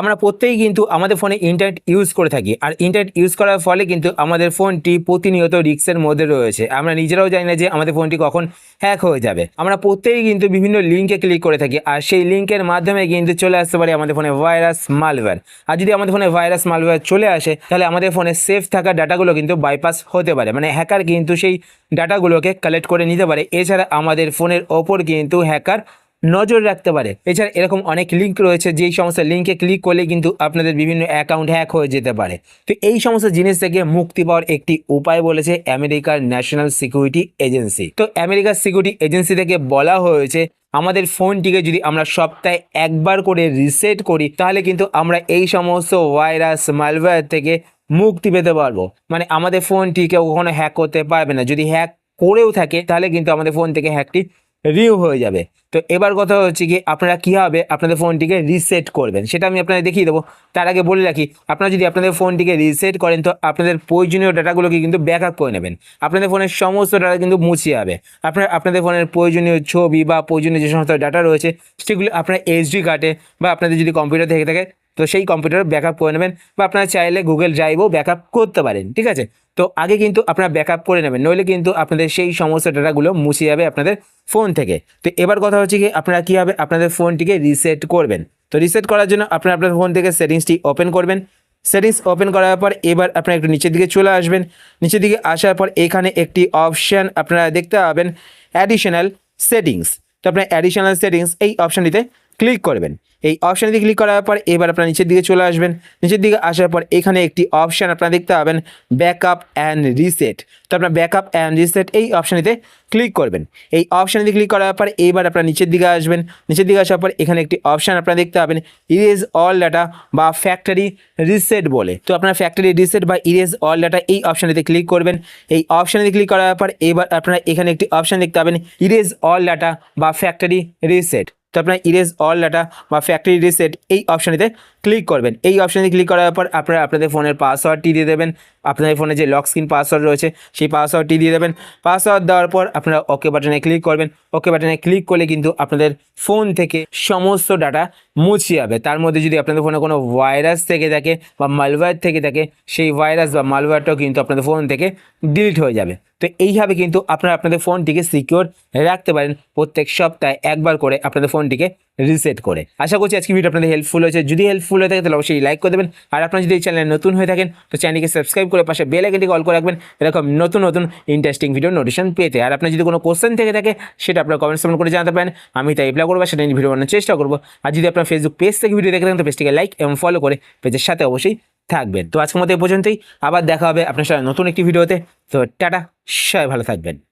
আমরা প্রত্যেকেই কিন্তু আমাদের ফোনে ইন্টারনেট ইউজ করে থাকি। আর ইন্টারনেট ইউজ করার ফলে কিন্তু আমাদের ফোনটি প্রতিনিয়ত রিক্সের মধ্যে রয়েছে। আমরা নিজেরাও জানি না যে আমাদের ফোনটি কখন হ্যাক হয়ে যাবে। আমরা প্রত্যেকেই কিন্তু বিভিন্ন লিঙ্কে ক্লিক করে থাকি। আর সেই লিঙ্কের মাধ্যমে কিন্তু চলে আসতে পারে আমাদের ফোনে ভাইরাস মালওয়্যার আর যদি আমাদের ফোনে ভাইরাস মালওয়্যার চলে আসে, তাহলে আমাদের ফোনে সেফ থাকা ডাটাগুলো কিন্তু বাইপাস হতে পারে। মানে হ্যাকার কিন্তু সেই ডাটাগুলোকে কালেক্ট করে নিতে পারে। এছাড়া আমাদের ফোনের ওপর কিন্তু হ্যাকার নজর রাখতে পারে। এছাড়া এরকম অনেক লিঙ্ক রয়েছে, যেই সমস্ত লিঙ্কে ক্লিক করলে কিন্তু আপনাদের বিভিন্ন অ্যাকাউন্ট হ্যাক হয়ে যেতে পারে। তো এই সমস্ত জিনিস থেকে মুক্তি পাওয়ার একটি উপায় বলেছে আমেরিকার ন্যাশনাল সিকিউরিটি এজেন্সি তো আমেরিকার সিকিউরিটি এজেন্সি থেকে বলা হয়েছে, আমাদের ফোনটিকে যদি আমরা সপ্তাহে একবার করে রিসেট করি, তাহলে কিন্তু আমরা এই সমস্ত ভাইরাস মালওয়্যার থেকে মুক্তি পেতে পারব। মানে আমাদের ফোনটি কেউ কখনো হ্যাক করতে পারবে না। যদি হ্যাক করেও থাকে, তাহলে কিন্তু আমাদের ফোন থেকে হ্যাকটি রিউ হয়ে যাবে। তো এবার কথা হচ্ছে কি, আপনারা কীভাবে আপনাদের ফোনটিকে রিসেট করবেন। সেটা আমি আপনাদের দেখিয়ে দেবো। তার আগে বলে রাখি, আপনারা যদি আপনাদের ফোনটিকে রিসেট করেন, তো আপনাদের প্রয়োজনীয় ডাটাগুলোকে কিন্তু ব্যাকআপ করে নেবেন। আপনাদের ফোনের সমস্ত ডাটা কিন্তু মুছে যাবে। আপনার, আপনাদের ফোনের প্রয়োজনীয় ছবি বা প্রয়োজনীয় যে সমস্ত ডাটা রয়েছে, সেগুলো আপনার এইচডি কার্ডে বা আপনাদের যদি কম্পিউটার থেকে থাকে তো সেই কম্পিউটার ব্যাকআপ করে নেবেন বা আপনারা চাইলে গুগল ড্রাইভও ব্যাকআপ করতে পারেন, ঠিক আছে? তো আগে কিন্তু আপনারা ব্যাকআপ করে নেবেন, নইলে কিন্তু আপনাদের সেই সমস্ত ডাটাগুলো মুছে যাবে আপনাদের ফোন থেকে। তো এবার কথা হচ্ছে কি, আপনারা কীভাবে আপনাদের ফোনটিকে রিসেট করবেন? তো রিসেট করার জন্য আপনারা আপনাদের ফোন থেকে সেটিংসটি ওপেন করবেন। সেটিংস ওপেন করার পর এবার আপনারা একটু নিচের দিকে চলে আসবেন। নিচের দিকে আসার পর এখানে একটি অপশান আপনারা দেখতে পাবেন অ্যাডিশনাল সেটিংস তো আপনার অ্যাডিশনাল সেটিংস এই অপশানটিতে ক্লিক করবেন। এই অপশানটিতে ক্লিক করার পর এবার আপনার নিচের দিকে চলে আসবেন। নিচের দিকে আসার পর এখানে একটি অপশান আপনারা দেখতে পাবেন ব্যাকআপ অ্যান্ড রিসেট তো আপনার ব্যাকআপ অ্যান্ড রিসেট এই অপশানটিতে ক্লিক করবেন। এই অপশানটিতে ক্লিক করার পর এবার আপনার নিচের দিকে আসবেন। নিচের দিকে আসার পর এখানে একটি অপশান আপনারা দেখতে পাবেন ইরেজ অল ডাটা বা ফ্যাক্টরি রিসেট বলে। তো আপনার ফ্যাক্টরি রিসেট বা ইরেজ অল ডাটা এই অপশানটিতে ক্লিক করবেন। এই অপশানটিতে ক্লিক করার পর এবার আপনারা এখানে একটি অপশান দেখতে পাবেন ইরেজ অল ডাটা বা ফ্যাক্টরি রিসেট তো আপনার ইরেজ অল ডাটা বা ফ্যাক্টরি রিসেট এই অপশানটিতে ক্লিক করবেন। এই অপশানে ক্লিক করার পর আপনারা আপনাদের ফোনের পাসওয়ার্ডটি দিয়ে দেবেন। আপনাদের ফোনে যে লক স্ক্রিন পাসওয়ার্ড রয়েছে, সেই পাসওয়ার্ডটি দিয়ে দেবেন। পাসওয়ার্ড দেওয়ার পর আপনারা ওকে বাটনে ক্লিক করবেন। ওকে বাটনে ক্লিক করলে কিন্তু আপনাদের ফোন থেকে সমস্ত ডাটা মুছে যাবে। তার মধ্যে যদি আপনাদের ফোনে কোনো ভাইরাস থেকে থাকে বা মালওয়্যার থেকে থাকে, সেই ভাইরাস বা মালওয়্যারটাও কিন্তু আপনাদের ফোন থেকে ডিলিট হয়ে যাবে। তো এইভাবে কিন্তু আপনারা আপনাদের ফোনটিকে সিকিওর রাখতে পারেন। প্রত্যেক সপ্তাহে একবার করে আপনাদের ফোনটিকে রিসেট করে। আশা করছি আজকে ভিডিও আপনাদের হেল্পফুল হয়েছে। যদি হেল্পফুল হয়ে থাকে, তাহলে অবশ্যই লাইক করে দেবেন। আর আপনারা যদি এই চ্যানেলে নতুন হয়ে থাকেন, তো চ্যানেলকে সাবস্ক্রাইব করে পাশে বেল আইকনটি কল করে রাখবেন। এরকম নতুন নতুন ইন্টারেস্টিং ভিডিও নোটিফিকেশন পেতে। আর আপনার যদি কোনো কোশ্চেন থেকে থাকে, সেটা আপনারা কমেন্টস করে জানাতে পারেন। আমি তাই এপ্লাই করব, সেটা নিয়ে ভিডিও বানানোর চেষ্টা করব। আর যদি আপনার ফেসবুক পেজ থেকে ভিডিও দেখে থাকেন, তো পেজটিকে লাইক এবং ফলো করে পেজের সাথে অবশ্যই থাকবেন। তো আজকের মতো এই পর্যন্তই। আবার দেখা হবে আপনার সাথে নতুন একটি ভিডিওতে তো টাটা, সবাই ভালো থাকবেন।